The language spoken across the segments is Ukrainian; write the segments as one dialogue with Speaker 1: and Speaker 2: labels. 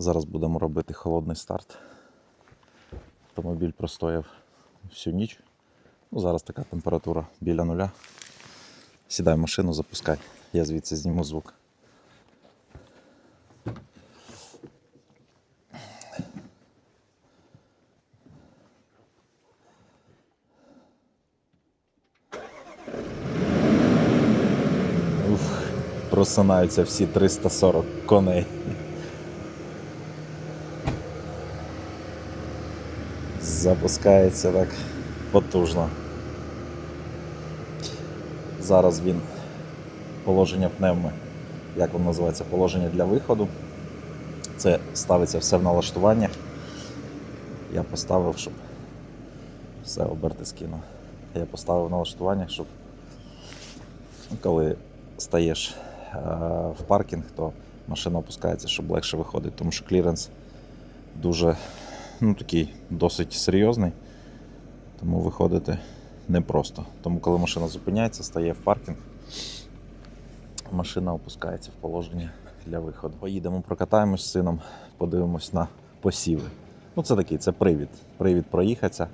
Speaker 1: Зараз будемо робити холодний старт. Автомобіль простояв всю ніч. Ну, зараз така температура біля нуля. Сідай в машину, запускай. Я звідси зніму звук. Уф, просинаються всі 340 коней. Запускається так потужно. Зараз він положення пневми, як воно називається, положення для виходу. Це ставиться все в налаштуваннях. Я поставив, щоб все оберти скину. Я поставив в налаштуваннях, щоб коли стаєш е, в паркінг, то машина опускається, щоб легше виходить, тому що кліренс дуже ну, такий досить серйозний, тому виходити непросто. Тому коли машина зупиняється, стає в паркінг, машина опускається в положення для виходу. Поїдемо, прокатаємось з сином, подивимось на посіви. Ну, це такий, це привід. Привід проїхатися,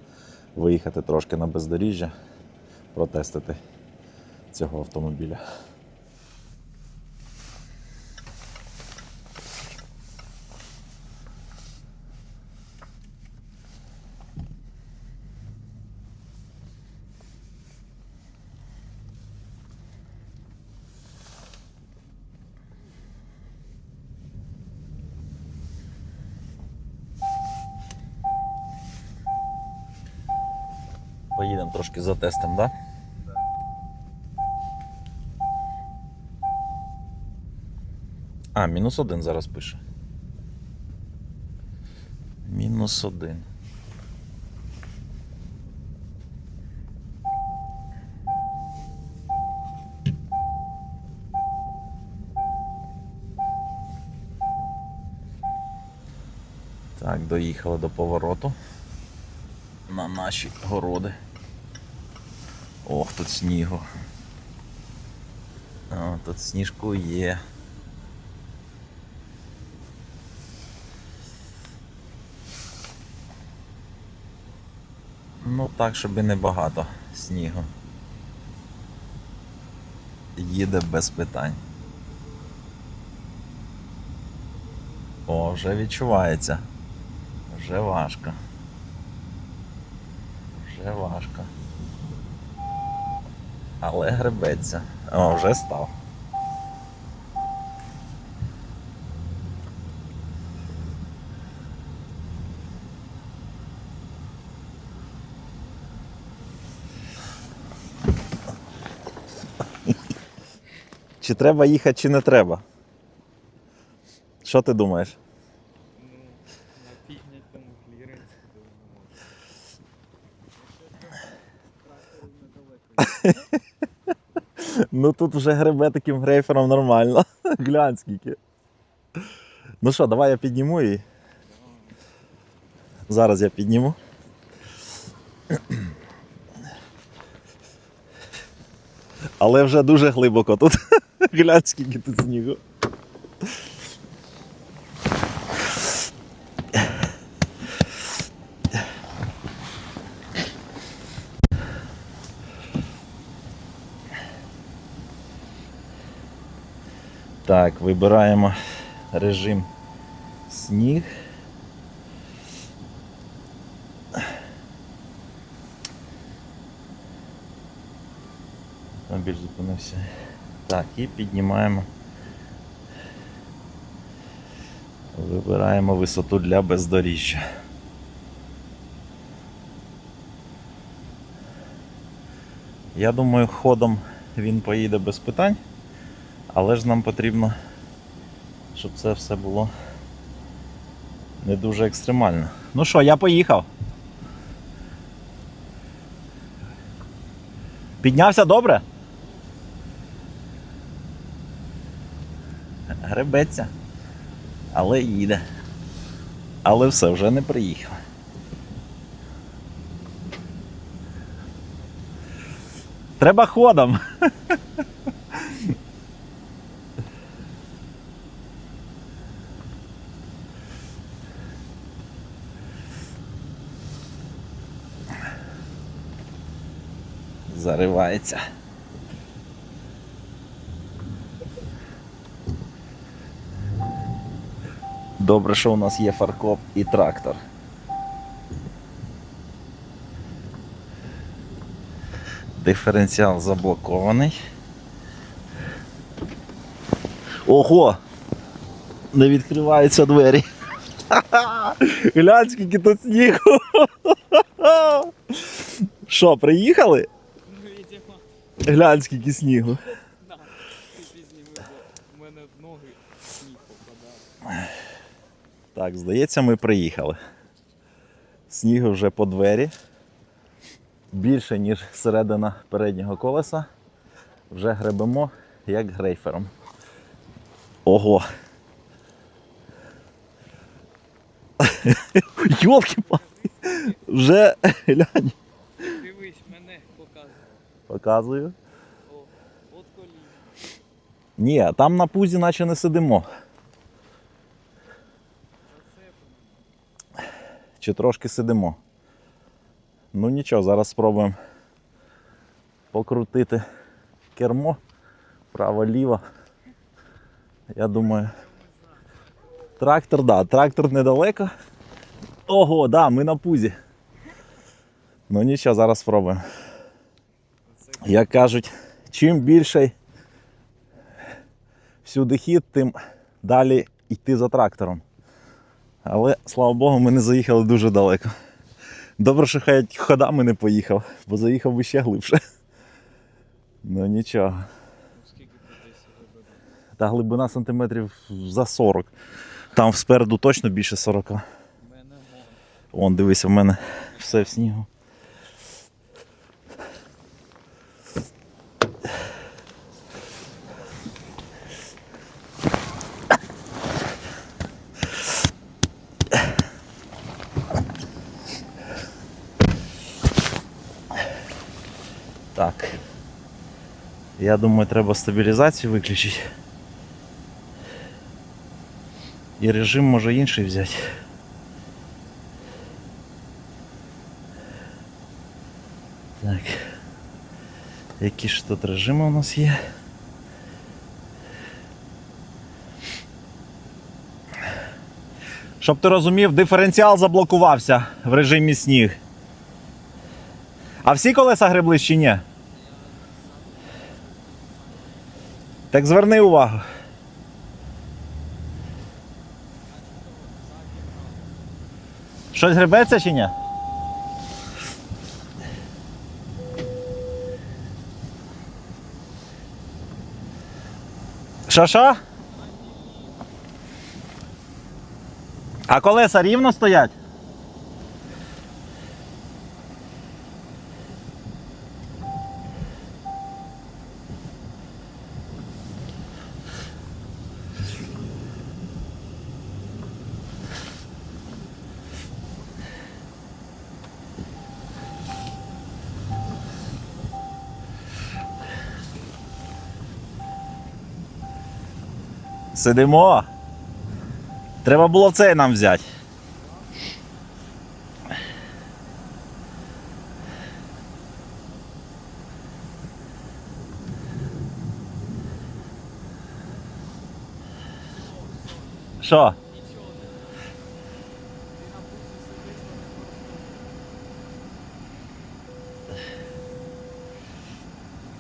Speaker 1: виїхати трошки на бездоріжжя, протестити цього автомобіля. Поїдемо трошки затестимо, так? Да? А, мінус один зараз пише. Мінус один. Так, доїхали до повороту на наші городи. Ох, тут снігу. О, тут сніжку є. Ну так, щоб і не багато снігу. Їде без питань. О, вже відчувається. Вже важко. Вже важко. Але гребеться. О, вже став. Чи треба їхати, чи не треба? Що ти думаєш?
Speaker 2: Ну, на піднятому кліренсі думаю.
Speaker 1: Ну тут вже гребе таким грейфером нормально. Глянь скільки. Ну що, давай я підніму і. Зараз я підніму. Але вже дуже глибоко тут. Глянь, скільки тут снігу. Так, вибираємо режим сніг. Автомобіль зупинився. Так, і піднімаємо. Вибираємо висоту для бездоріжжя. Я думаю, ходом він поїде без питань. Але ж нам потрібно, щоб це все було не дуже екстремально. Ну що, я поїхав. Піднявся добре? Гребеться. Але їде. Але все, вже не приїхав. Треба ходом. Заривається. Добре, що у нас є фаркоп і трактор. Диференціал заблокований. Ого! Не відкриваються двері. Глянь, скільки тут снігу. Що, приїхали? Глянь, скільки снігу.
Speaker 2: в мене ноги сніг попадає.
Speaker 1: Так, здається, ми приїхали. Снігу вже по двері. Більше, ніж середина переднього колеса. Вже гребемо як грейфером. Ого! йолки Вже глянь. Показую. Ні, там на пузі наче не сидимо. Чи трошки сидимо. Ну нічого, зараз спробуємо покрутити кермо право-ліво. Я думаю. Трактор, да, трактор недалеко. Ого, да, ми на пузі. Ну нічого, зараз спробуємо. Як кажуть, чим більший всюди хід, тим далі йти за трактором. Але, слава Богу, ми не заїхали дуже далеко. Добре, що хай ходами не поїхав, бо заїхав би ще глибше. Ну нічого. Та глибина сантиметрів за 40. Там спереду точно більше 40.
Speaker 2: В мене мон.
Speaker 1: Вон, дивися, в мене все в снігу. Так. Я думаю, треба стабілізацію виключити. І режим може інший взяти. Так. Які ж тут режими у нас є? Щоб ти розумів, диференціал заблокувався в режимі сніг. А всі колеса гребли чи ні? Так зверни увагу. Щось гребеться чи ні? Що? А колеса рівно стоять? Сидимо. Треба було цей нам взяти. Що?
Speaker 2: Нічого не. Ти на пузі сидиш, вони просто.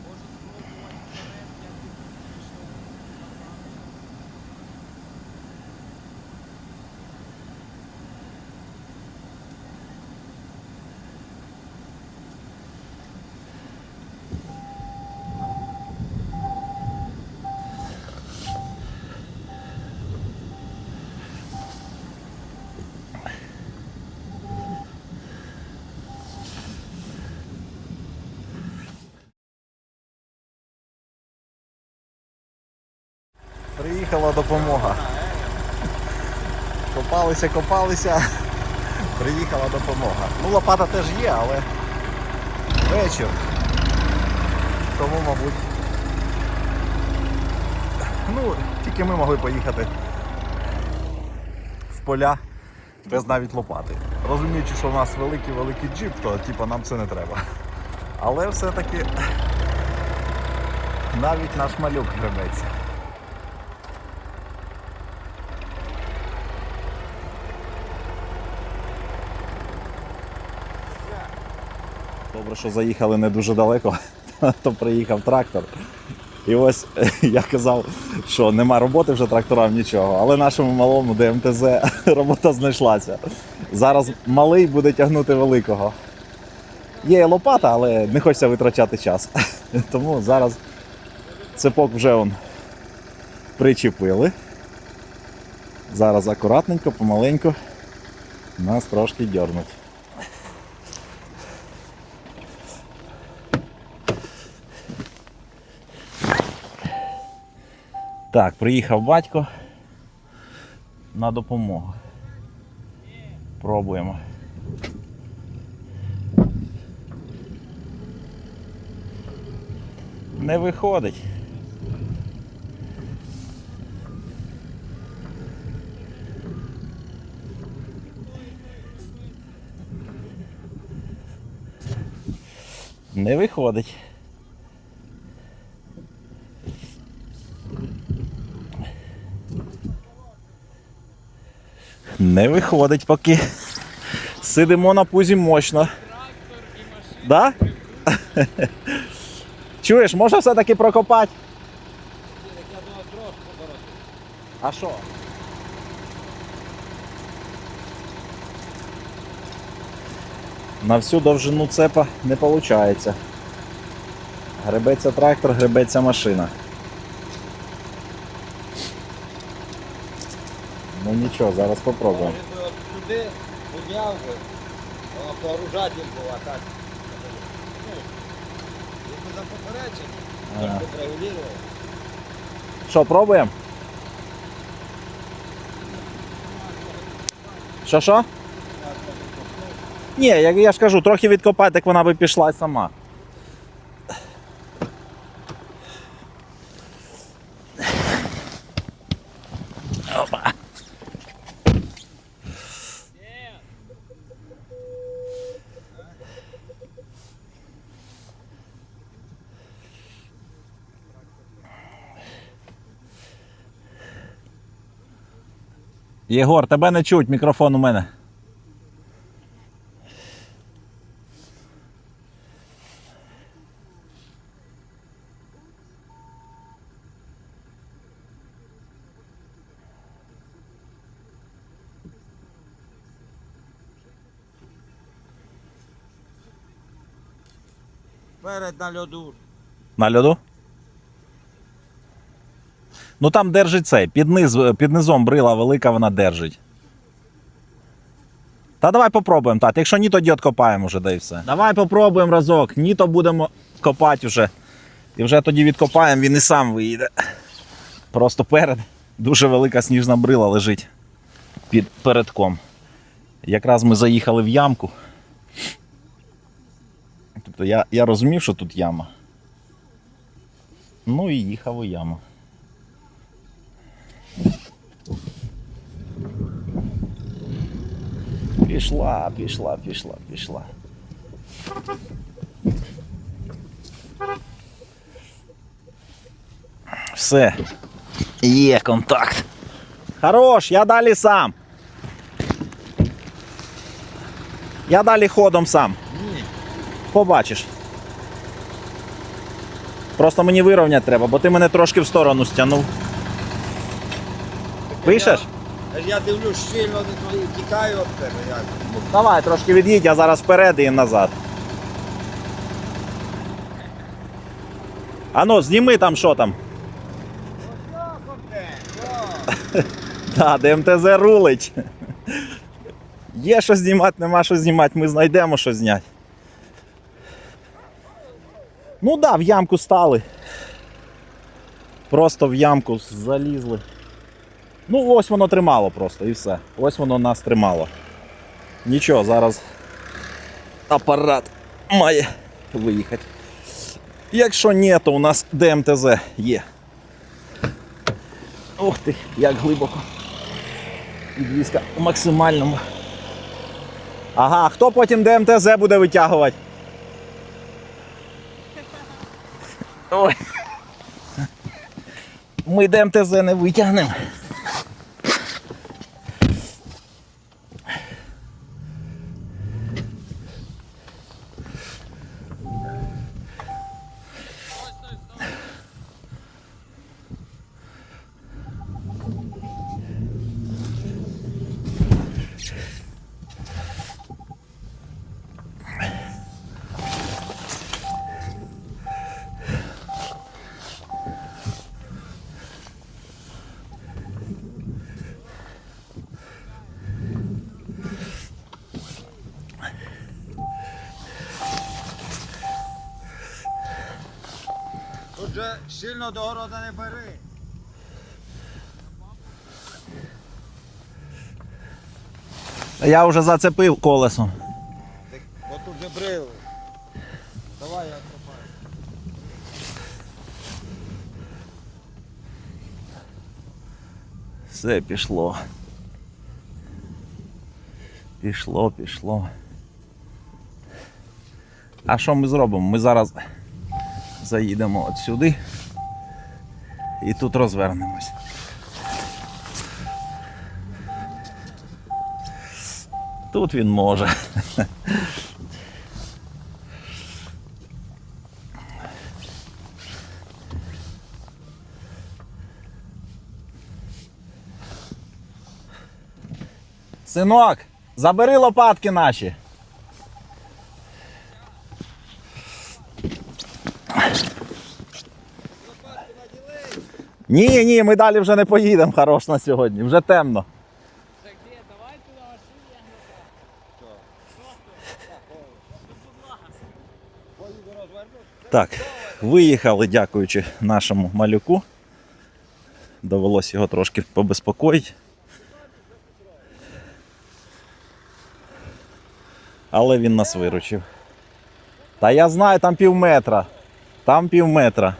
Speaker 2: Можу спробувати вперед, як ти пішов назад.
Speaker 1: Приїхала допомога. Копалися, копалися. Приїхала допомога. Ну, лопата теж є, але вечір. Тому, мабуть. Ну, тільки ми могли поїхати в поля без навіть лопати. Розуміючи, що в нас великий-великий джип, то типу, нам це не треба. Але все-таки навіть наш малюк гребеться. Добре, що заїхали не дуже далеко, то приїхав трактор. І ось я казав, що нема роботи вже тракторам нічого, але нашому малому ДМТЗ робота знайшлася. Зараз малий буде тягнути великого. Є лопата, але не хочеться витрачати час. Тому зараз цепок вже он причепили. Зараз акуратненько, помаленьку нас трошки дьорнуть. Так, приїхав батько на допомогу. Пробуємо. Не виходить. Не виходить. Не виходить поки. Сидимо на пузі мощно. Да? Чуєш, може все-таки прокопати? А що? На всю довжину цепа не виходить. Гребеться трактор, гребеться машина. Ну нічого, зараз попробуємо.
Speaker 3: Може сюди підняв би, а то оружатель так. Ну, якби за попередження,
Speaker 1: Ага.
Speaker 3: регулював.
Speaker 1: Що, пробуємо? Що що? Ні, я, я ж кажу, трохи відкопати, так вона би пішла сама. Єгор, тебе не чуть, мікрофон у мене.
Speaker 3: Перед на льоду.
Speaker 1: На льоду? Ну там держить цей, під, низ, під низом брила велика, вона держить. Та давай попробуємо, тат. Якщо ні, тоді откопаємо вже, да і все. Давай попробуємо разок. Ні, то будемо копати вже. І вже тоді відкопаємо, він і сам виїде. Просто перед дуже велика сніжна брила лежить під передком. Якраз ми заїхали в ямку. Тобто я, я розумів, що тут яма. Ну і їхав у яму. Пішла, пішла, пішла, пішла. Все. Є контакт. Хорош, я далі сам. Я далі ходом сам. Побачиш. Просто мені вирівняти треба, бо ти мене трошки в сторону стягнув. Пишеш?
Speaker 3: Я, дивлюсь, щільно не тікаю від тебе. Як?
Speaker 1: Давай, трошки від'їдь, я зараз вперед і назад. Ану, зніми там що там. Да, ДМТЗ рулить. Є що знімати, нема що знімати, ми знайдемо що зняти. Ну да, в ямку стали. Просто в ямку залізли. Ну, ось воно тримало просто і все. Ось воно нас тримало. Нічого, зараз апарат має виїхати. Якщо ні, то у нас ДМТЗ є. Ух ти, як глибоко. Підвізка у максимальному. Ага, хто потім ДМТЗ буде витягувати? Ой. Ми ДМТЗ не витягнемо.
Speaker 3: Тут же сильно до города не бери.
Speaker 1: Я вже зацепив колесом.
Speaker 3: Так, Бо тут же брили. Давай я копаю.
Speaker 1: Все пішло. Пішло, пішло. А що ми зробимо? Ми зараз заїдемо от сюди і тут розвернемось. Тут він може. Синок, забери лопатки наші. Ні, ні, ми далі вже не поїдемо хорош на сьогодні, вже темно.
Speaker 2: Так
Speaker 1: виїхали, дякуючи нашому малюку. Довелося його трошки побезпокоїти. Але він нас виручив. Та я знаю, там пів метра. Там пів метра.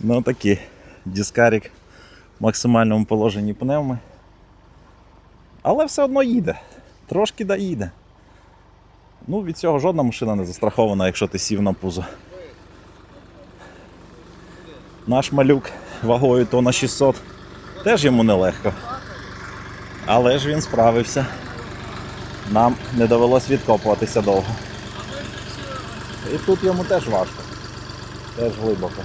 Speaker 1: Ну такі. Дискарик в максимальному положенні пневми. Але все одно їде. Трошки доїде. Ну, від цього жодна машина не застрахована, якщо ти сів на пузо. Наш малюк вагою тонна 600 теж йому нелегко. Але ж він справився. Нам не довелось відкопуватися довго. І тут йому теж важко. Теж глибоко.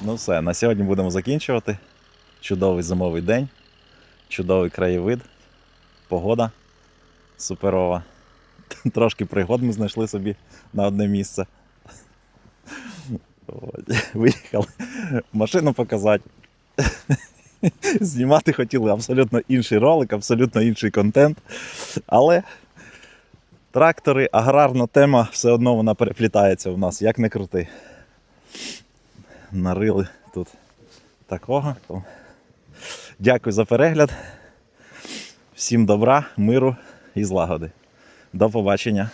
Speaker 1: Ну все, на сьогодні будемо закінчувати. Чудовий зимовий день, чудовий краєвид, погода суперова. Трошки пригод ми знайшли собі на одне місце. Виїхали машину показати. Знімати хотіли абсолютно інший ролик, абсолютно інший контент. Але трактори, аграрна тема, все одно вона переплітається в нас, як не крути. Нарили тут такого. Дякую за перегляд. Всім добра, миру і злагоди. До побачення.